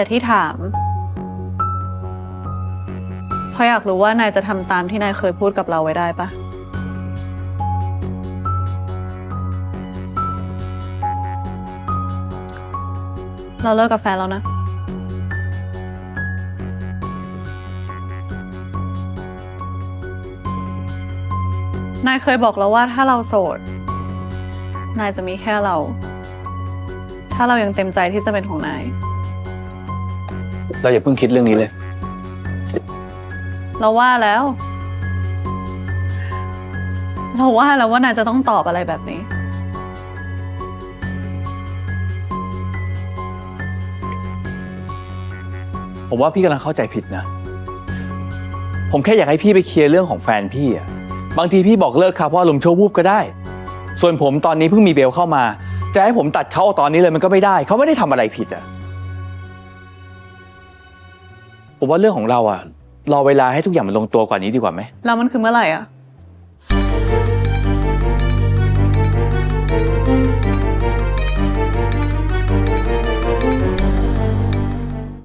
แต่ที่ถาม เพราะอยากรู้ว่านายจะทำตามที่นายเคยพูดกับเราไว้ได้ปะเราเลิกกับแฟนแล้วนะ นายเคยบอกเราว่าถ้าเราโสด นายจะมีแค่เรา ถ้าเรายังเต็มใจที่จะเป็นของนาย เราอย่าเพิ่งคิดเรื่องนี้เลย เราว่าแล้ว เราว่าแล้วว่านายจะต้องตอบอะไรแบบนี้ ผมว่าพี่กำลังเข้าใจผิดนะ ผมแค่อยากให้พี่ไปเคลียร์เรื่องของแฟนพี่อะบางทีพี่บอกเลิกครับเพราะอารมณ์ชั่ววูบก็ได้ ส่วนผมตอนนี้เพิ่งมีเบลเข้ามา จะให้ผมตัดเขาเอาตอนนี้เลยมันก็ไม่ได้ เขาไม่ได้ทำอะไรผิดอะ ว่าเรื่องของเราอะรอเวลาให้ทุกอย่างมันลงตัวกว่านี้ดีกว่าไหม แล้วมันคือเมื่อไหร่อะ